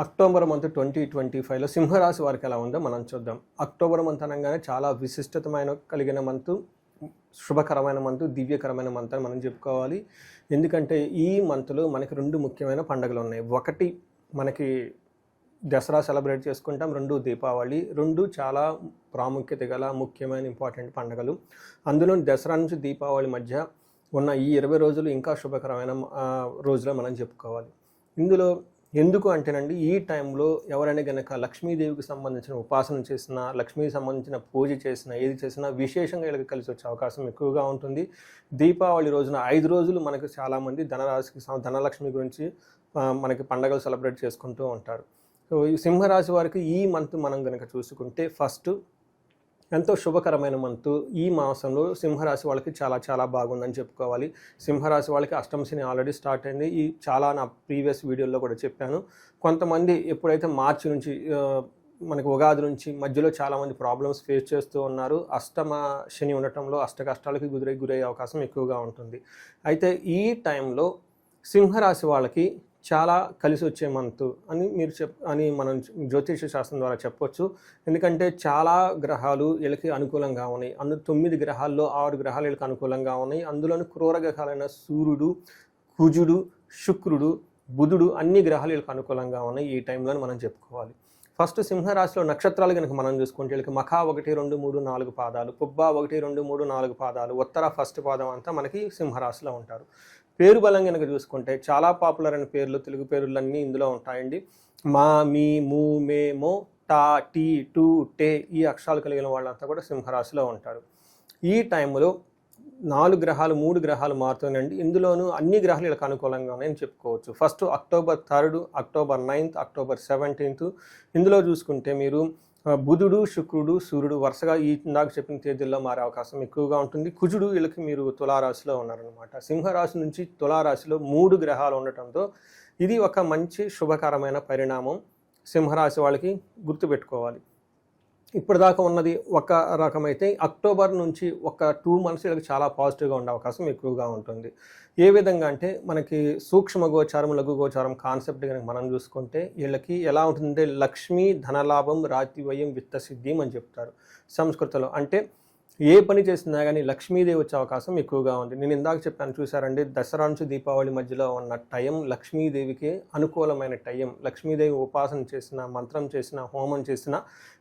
October month twenty twenty ఫైవ్లో సింహరాశి వారికి ఎలా ఉందో మనం చూద్దాం. అక్టోబర్ మంత్ అనగానే చాలా విశిష్టతమైన కలిగిన మంత్ శుభకరమైన మంత్ దివ్యకరమైన మంత్ అని మనం చెప్పుకోవాలి. ఎందుకంటే ఈ మంత్లో మనకి రెండు ముఖ్యమైన పండుగలు ఉన్నాయి. ఒకటి మనకి దసరా సెలబ్రేట్ చేసుకుంటాం రెండు దీపావళి రెండు చాలా ప్రాముఖ్యత గల ముఖ్యమైన ఇంపార్టెంట్ పండుగలు. అందులో దసరా నుంచి దీపావళి మధ్య ఉన్న ఈ ఇరవై రోజులు ఇంకా శుభకరమైన రోజులు మనం చెప్పుకోవాలి. ఇందులో ఎందుకు అంటేనండి ఈ టైంలో ఎవరైనా గనక లక్ష్మీదేవికి సంబంధించిన ఉపాసన చేసినా లక్ష్మీకి సంబంధించిన పూజ చేసినా ఏది చేసినా విశేషంగా వీళ్ళకి కలిసి వచ్చే అవకాశం ఎక్కువగా ఉంటుంది. దీపావళి రోజున ఐదు రోజులు మనకు చాలామంది ధనరాశికి ధనలక్ష్మి గురించి మనకి పండగలు సెలబ్రేట్ చేసుకుంటూ ఉంటారు. సో ఈ సింహరాశి వారికి ఈ మంత్ మనం కనుక చూసుకుంటే ఫస్ట్ ఎంతో శుభకరమైన మంత్. ఈ మాసంలో సింహరాశి వాళ్ళకి చాలా చాలా బాగుందని చెప్పుకోవాలి. సింహరాశి వాళ్ళకి అష్టమ శని ఆల్రెడీ స్టార్ట్ అయింది. ఈ చాలా నా ప్రీవియస్ వీడియోలో కూడా చెప్పాను. కొంతమంది ఎప్పుడైతే మార్చి నుంచి మనకు మనకి ఉగాది నుంచి మధ్యలో చాలామంది ప్రాబ్లమ్స్ ఫేస్ చేస్తూ ఉన్నారు. అష్టమ శని ఉండటంలో అష్ట కష్టాలకి గురై గురయ్యే అవకాశం ఎక్కువగా ఉంటుంది. అయితే ఈ టైంలో సింహరాశి వాళ్ళకి చాలా కలిసి వచ్చే మంత్ అని మీరు చెప్ అని మనం జ్యోతిష శాస్త్రం ద్వారా చెప్పొచ్చు. ఎందుకంటే చాలా గ్రహాలు వీళ్ళకి అనుకూలంగా ఉన్నాయి. అందులో తొమ్మిది గ్రహాల్లో ఆరు గ్రహాలు వీళ్ళకి అనుకూలంగా ఉన్నాయి. అందులోని క్రూర గ్రహాలైన సూర్యుడు కుజుడు శుక్రుడు బుధుడు అన్ని గ్రహాలు వీళ్ళకి అనుకూలంగా ఉన్నాయి ఈ టైంలో మనం చెప్పుకోవాలి. ఫస్ట్ సింహరాశిలో నక్షత్రాలు కనుక మనం చూసుకుంటే వీళ్ళకి మఖా ఒకటి రెండు మూడు నాలుగు పాదాలు పుబ్బ ఒకటి రెండు మూడు నాలుగు పాదాలు ఉత్తర ఫస్ట్ పాదం అంతా మనకి సింహరాశిలో ఉంటారు. పేరు బలం కనుక చూసుకుంటే చాలా పాపులర్ అయిన పేర్లు తెలుగు పేర్లన్నీ ఇందులో ఉంటాయండి. మా మీ మూ మే మో టా టీ టూ టే ఈ అక్షరాలు కలిగిన వాళ్ళంతా కూడా సింహరాశిలో ఉంటారు. ఈ టైంలో నాలుగు గ్రహాలు మూడు గ్రహాలు మారుతున్నాయండి ఇందులోనూ అన్ని గ్రహాలు ఇలా అనుకూలంగా ఉన్నాయని చెప్పుకోవచ్చు. First October third October ninth October seventeenth. ఇందులో చూసుకుంటే మీరు బుధుడు శుక్రుడు సూర్యుడు వరుసగా ఈ నాకు చెప్పిన తేదీల్లో మారే అవకాశం ఎక్కువగా ఉంటుంది. కుజుడు వీళ్ళకి మీరు తులారాశిలో ఉన్నారనమాట సింహరాశి నుంచి తులారాశిలో మూడు గ్రహాలు ఉండటంతో ఇది ఒక మంచి శుభకరమైన పరిణామం. సింహరాశి వాళ్ళకి గుర్తుపెట్టుకోవాలి. ఇప్పటిదాకా ఉన్నది ఒక రకమైతే అక్టోబర్ నుంచి ఒక టూ మంత్స్ వీళ్ళకి చాలా పాజిటివ్గా ఉండే అవకాశం ఎక్కువగా ఉంటుంది. ఏ విధంగా అంటే మనకి సూక్ష్మ గోచారం లఘు గోచారం కాన్సెప్ట్ కనుక మనం చూసుకుంటే వీళ్ళకి ఎలా ఉంటుందంటే లక్ష్మీ ధనలాభం రాతివయం విత్త సిద్ధిం అని చెప్తారు సంస్కృతంలో. అంటే ఏ పని చేసినా కానీ లక్ష్మీదేవి వచ్చే అవకాశం ఎక్కువగా ఉంది. నేను ఇందాక చెప్పాను చూసారండి దసరా నుంచి దీపావళి మధ్యలో ఉన్న టైం లక్ష్మీదేవికి అనుకూలమైన టైం. లక్ష్మీదేవి ఉపాసన చేసిన మంత్రం చేసిన హోమం చేసిన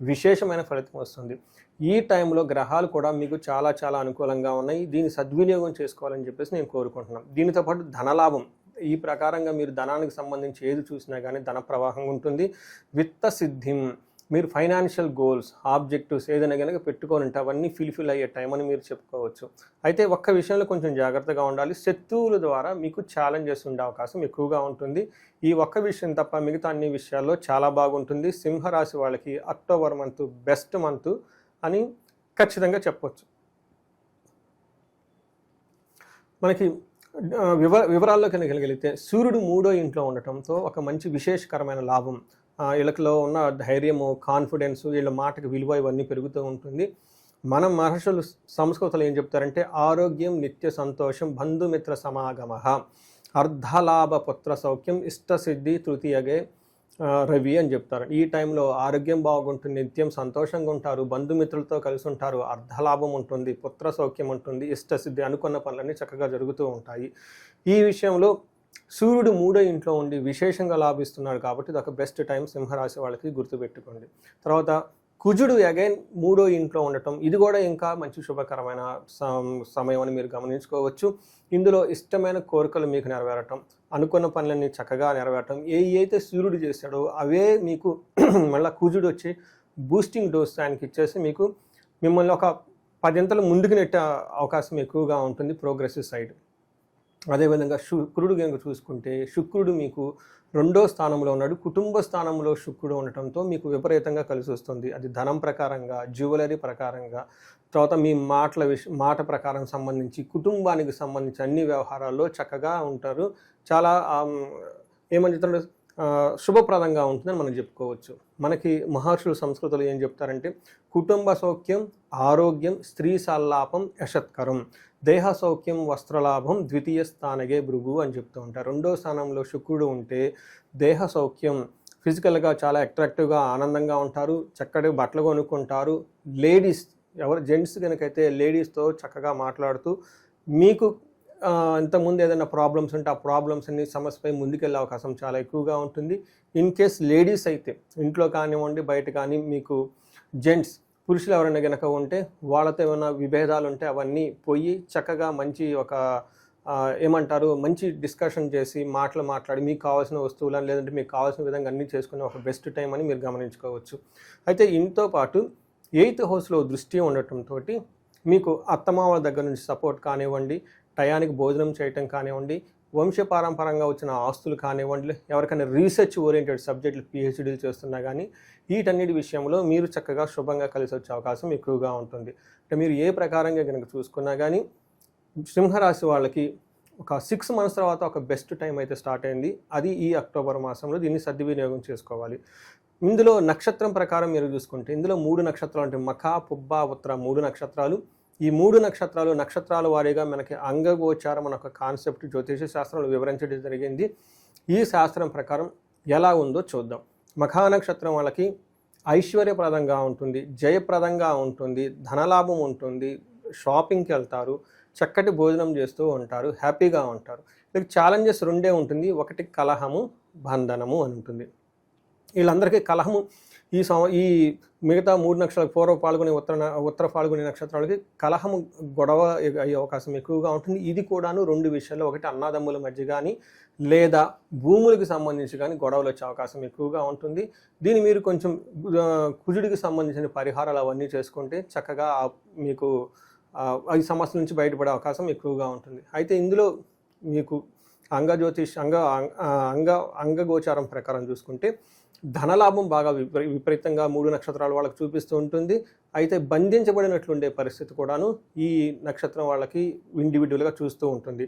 విశేషమైన ఫలితం వస్తుంది. ఈ టైంలో గ్రహాలు కూడా మీకు చాలా చాలా అనుకూలంగా ఉన్నాయి. దీన్ని సద్వినియోగం చేసుకోవాలని చెప్పేసి నేను కోరుకుంటున్నాను. దీనితో పాటు ధనలాభం. ఈ ప్రకారంగా మీరు ధనానికి సంబంధించి ఏది చూసినా కానీ ధన ప్రవాహం ఉంటుంది. విత్త సిద్ధిం మీరు ఫైనాన్షియల్ గోల్స్ ఆబ్జెక్టివ్స్ ఏదైనా కనుక పెట్టుకొని ఉంటే అవన్నీ ఫిల్ఫిల్ అయ్యే టైం అని మీరు చెప్పుకోవచ్చు. అయితే ఒక్క విషయంలో కొంచెం జాగ్రత్తగా ఉండాలి. శత్రువుల ద్వారా మీకు ఛాలెంజెస్ ఉండే అవకాశం ఎక్కువగా ఉంటుంది. ఈ ఒక్క విషయం తప్ప మిగతా అన్ని విషయాల్లో చాలా బాగుంటుంది. సింహరాశి వాళ్ళకి అక్టోబర్ మంత్ బెస్ట్ మంత్ అని ఖచ్చితంగా చెప్పవచ్చు మనకి వివర వివ వివరాల్లో కనుక వెళ్ళగలిగితే సూర్యుడు మూడో ఇంట్లో ఉండటంతో ఒక మంచి విశేషకరమైన లాభం. వీళ్ళకిలో ఉన్న ధైర్యము కాన్ఫిడెన్స్ వీళ్ళ మాటకు విలువ ఇవన్నీ పెరుగుతూ ఉంటుంది. మనం మహర్షులు సంస్కృతులు ఏం చెప్తారంటే ఆరోగ్యం నిత్య సంతోషం బంధుమిత్ర సమాగమ. అర్ధలాభ పుత్ర సౌఖ్యం ఇష్టసిద్ధి తృతీయగే రవి అని చెప్తారు. ఈ టైంలో ఆరోగ్యం బాగుంటుంది నిత్యం సంతోషంగా ఉంటారు బంధుమిత్రులతో కలిసి ఉంటారు అర్ధలాభం ఉంటుంది పుత్ర సౌఖ్యం ఉంటుంది ఇష్టసిద్ధి అనుకున్న పనులన్నీ చక్కగా జరుగుతూ ఉంటాయి. ఈ విషయంలో సూర్యుడు మూడో ఇంట్లో ఉండి విశేషంగా లాభిస్తున్నాడు కాబట్టి ఇది ఒక బెస్ట్ టైం సింహరాశి వాళ్ళకి గుర్తుపెట్టుకోండి. తర్వాత కుజుడు అగైన్ మూడో ఇంట్లో ఉండటం ఇది కూడా ఇంకా మంచి శుభకరమైన సమయం అని మీరు గమనించుకోవచ్చు. ఇందులో ఇష్టమైన కోరికలు మీకు నెరవేరటం అనుకున్న పనులన్నీ చక్కగా నెరవేరటం ఏ అయితే సూర్యుడు చేశాడో అవే మీకు మళ్ళీ కుజుడు వచ్చి బూస్టింగ్ డోస్ ఆయనకి ఇచ్చేసి మీకు మిమ్మల్ని ఒక పదింతలు ముందుకు నెట్టే అవకాశం ఎక్కువగా ఉంటుంది ప్రోగ్రెసివ్ సైడ్ అదేవిధంగా శుక్రుడు కనుక చూసుకుంటే శుక్రుడు మీకు రెండో స్థానంలో ఉన్నాడు. కుటుంబ స్థానంలో శుక్రుడు ఉండటంతో మీకు విపరీతంగా కలిసి వస్తుంది. అది ధనం ప్రకారంగా జ్యువెలరీ ప్రకారంగా తర్వాత మీ మాటల విష మాట ప్రకారం సంబంధించి కుటుంబానికి సంబంధించి అన్ని వ్యవహారాల్లో చక్కగా ఉంటారు. చాలా ఏమని చెప్తారు శుభప్రదంగా ఉంటుందని మనం చెప్పుకోవచ్చు. మనకి మహర్షులు సంస్కృతులు ఏం చెప్తారంటే కుటుంబ సౌఖ్యం ఆరోగ్యం స్త్రీ సల్లాపం యశత్కరం. దేహ సౌఖ్యం వస్త్రలాభం ద్వితీయ స్థానగే భృగు అని చెప్తూ ఉంటారు. రెండో స్థానంలో శుక్రుడు ఉంటే దేహ సౌఖ్యం ఫిజికల్గా చాలా అట్రాక్టివ్గా ఆనందంగా ఉంటారు చక్కటి బట్టలు కొనుక్కుంటారు. లేడీస్ ఎవరు జెంట్స్ కనుకైతే లేడీస్తో చక్కగా మాట్లాడుతూ మీకు ఇంతకుముందు ఏదైనా ప్రాబ్లమ్స్ ఉంటే ఆ ప్రాబ్లమ్స్ అన్ని సమస్యపై ముందుకెళ్ళే అవకాశం చాలా ఎక్కువగా ఉంటుంది. ఇన్ కేస్ లేడీస్ అయితే ఇంట్లో కానివ్వండి బయట కానీ మీకు జెంట్స్ పురుషులు ఎవరైనా గనక ఉంటే వాళ్ళతో ఏమైనా విభేదాలు ఉంటే అవన్నీ పోయి చక్కగా మంచి ఒక ఏమంటారు మంచి డిస్కషన్ చేసి మాటలు మాట్లాడి మీకు కావాల్సిన వస్తువులను లేదంటే మీకు కావాల్సిన విధంగా అన్నీ చేసుకునే ఒక బెస్ట్ టైం అని మీరు గమనించుకోవచ్చు. అయితే ఇంతో పాటు ఎయిత్ హౌస్లో దృష్టి ఉండటంతో మీకు అత్తమామల దగ్గర నుంచి సపోర్ట్ కానివ్వండి టయానికి భోజనం చేయటం కానివ్వండి వంశపారంపరంగా వచ్చిన ఆస్తులు కానివ్వండి ఎవరికైనా రీసెర్చ్ ఓరియంటెడ్ సబ్జెక్టులు పిహెచ్డీలు చేస్తున్నా కానీ వీటన్నిటి విషయంలో మీరు చక్కగా శుభంగా కలిసి వచ్చే అవకాశం ఎక్కువగా ఉంటుంది. అంటే మీరు ఏ ప్రకారంగా కనుక చూసుకున్నా కానీ సింహరాశి వాళ్ళకి ఒక సిక్స్ మంత్స్ తర్వాత ఒక బెస్ట్ టైం అయితే స్టార్ట్ అయింది. అది ఈ అక్టోబర్ మాసంలో దీన్ని సద్వినియోగం చేసుకోవాలి. ఇందులో నక్షత్రం ప్రకారం మీరు చూసుకుంటే ఇందులో మూడు నక్షత్రాలు అంటే మఖ పుబ్బ ఉత్తర మూడు నక్షత్రాలు. ఈ మూడు నక్షత్రాలు నక్షత్రాల వారీగా మనకి అంగగోచారం అనే ఒక కాన్సెప్ట్ జ్యోతిష శాస్త్రంలో వివరించడం జరిగింది. ఈ శాస్త్రం ప్రకారం ఎలా ఉందో చూద్దాం. మఖా నక్షత్రం వాళ్ళకి ఐశ్వర్యప్రదంగా ఉంటుంది జయప్రదంగా ఉంటుంది ధనలాభం ఉంటుంది షాపింగ్కి వెళ్తారు చక్కటి భోజనం చేస్తూ ఉంటారు హ్యాపీగా ఉంటారు. వీళ్ళకి ఛాలెంజెస్ రెండే ఉంటుంది ఒకటి కలహము బంధనము అని ఉంటుంది. వీళ్ళందరికీ కలహము ఈ సం ఈ మిగతా మూడు నక్షత్రాలకు పూర్వ పాల్గొనే ఉత్తర ఉత్తర పాల్గొనే నక్షత్రాలకి కలహము గొడవ అయ్యే అవకాశం ఎక్కువగా ఉంటుంది. ఇది కూడాను రెండు విషయాల్లో ఒకటి అన్నదమ్ముల మధ్య కానీ లేదా భూములకు సంబంధించి కానీ గొడవలు వచ్చే అవకాశం ఎక్కువగా ఉంటుంది. దీన్ని మీరు కొంచెం కుజుడికి సంబంధించిన పరిహారాలు అవన్నీ చేసుకుంటే చక్కగా మీకు ఈ సమస్య నుంచి బయటపడే అవకాశం ఎక్కువగా ఉంటుంది. అయితే ఇందులో మీకు అంగ జ్యోతిష్ అంగ ఆ, అంగ అంగగోచారం ప్రకారం చూసుకుంటే ధనలాభం బాగా విపరీ విపరీతంగా మూడు నక్షత్రాల వాళ్ళకి చూపిస్తూ ఉంటుంది. అయితే బంధించబడినట్లుండే పరిస్థితి కూడాను ఈ నక్షత్రం వాళ్ళకి ఇండివిజువల్గా చూస్తూ ఉంటుంది.